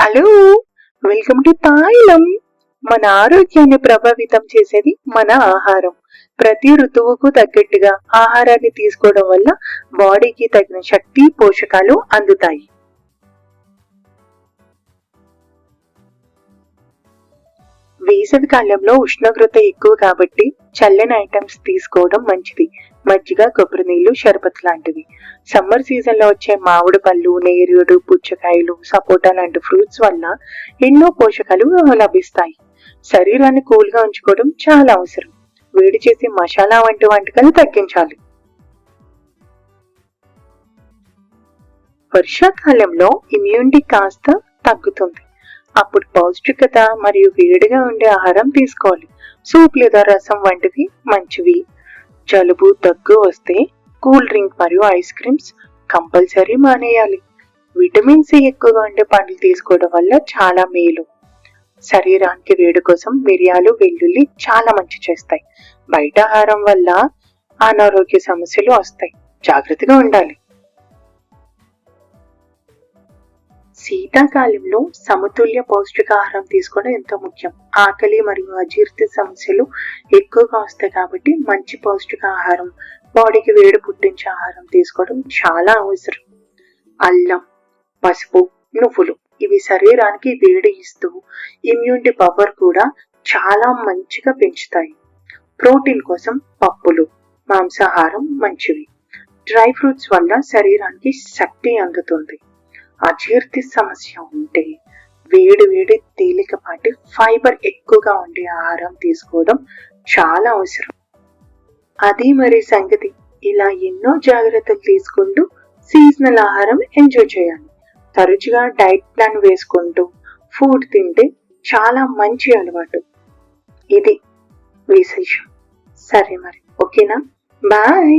Hello welcome to తాయిలం. మన ఆరోగ్యాన్ని ప్రభావితం చేసేది మన ఆహారం. ప్రతి ఋతువుకు తగ్గట్టుగా ఆహారాన్ని తీసుకోవడం వల్ల బాడీకి తగిన శక్తి పోషకాలు అందుతాయి. వేసవి కాలంలో ఉష్ణోగ్రత ఎక్కువ కాబట్టి చల్లని ఐటమ్స్ తీసుకోవడం మంచిది. మజ్జిగ కొబ్బరి నీళ్ళు షర్బత్ లాంటివి. సమ్మర్ సీజన్లో వచ్చే మామిడి పళ్ళు నేరుడు పుచ్చకాయలు సపోటా లాంటి ఫ్రూట్స్ వల్ల ఎన్నో పోషకాలు లభిస్తాయి. శరీరాన్ని కూల్గా ఉంచుకోవడం చాలా అవసరం. వేడి చేసి మసాలా వంటి వంటకాలు తగ్గించాలి. వర్షాకాలంలో ఇమ్యూనిటీ కాస్త తగ్గుతుంది. అప్పుడు పౌష్టికత మరియు వేడిగా ఉండే ఆహారం తీసుకోవాలి. సూప్ లేదా రసం వంటివి మంచివి. జలుబు దగ్గు వస్తే కూల్ డ్రింక్ మరియు ఐస్ క్రీమ్స్ కంపల్సరీ మానేయాలి. విటమిన్ సి ఎక్కువగా ఉండే పండ్లు తీసుకోవడం వల్ల చాలా మేలు. శరీరానికి వేడి కోసం మిరియాలు వెల్లుల్లి చాలా మంచి చేస్తాయి. బయట ఆహారం వల్ల అనారోగ్య సమస్యలు వస్తాయి. జాగ్రత్తగా ఉండాలి. శీతాకాలంలో సమతుల్య పౌష్టికాహారం తీసుకోవడం ఎంతో ముఖ్యం. ఆకలి మరియు అజీర్తి సమస్యలు ఎక్కువగా వస్తాయి కాబట్టి మంచి పౌష్టికాహారం బాడీకి వేడి పుట్టించే ఆహారం తీసుకోవడం చాలా అవసరం. అల్లం పసుపు నువ్వులు ఇవి శరీరానికి వేడి ఇస్తూ ఇమ్యూనిటీ పవర్ కూడా చాలా మంచిగా పెంచుతాయి. ప్రోటీన్ కోసం పప్పులు మాంసాహారం మంచివి. డ్రై ఫ్రూట్స్ వల్ల శరీరానికి శక్తి అందుతుంది. అజీర్తి సమస్య ఉంటే వేడి వేడి తేలికపాటి ఫైబర్ ఎక్కువగా ఉండే ఆహారం తీసుకోవడం చాలా అవసరం. అది మరి సంగతి. ఇలా ఎన్నో జాగ్రత్తలు తీసుకుంటూ సీజనల్ ఆహారం ఎంజాయ్ చేయాలి. తరచుగా డైట్ ప్లాన్ వేసుకుంటూ ఫుడ్ తింటే చాలా మంచి అలవాటు. ఇది విశేషం సరే మరి. ఓకేనా? బాయ్.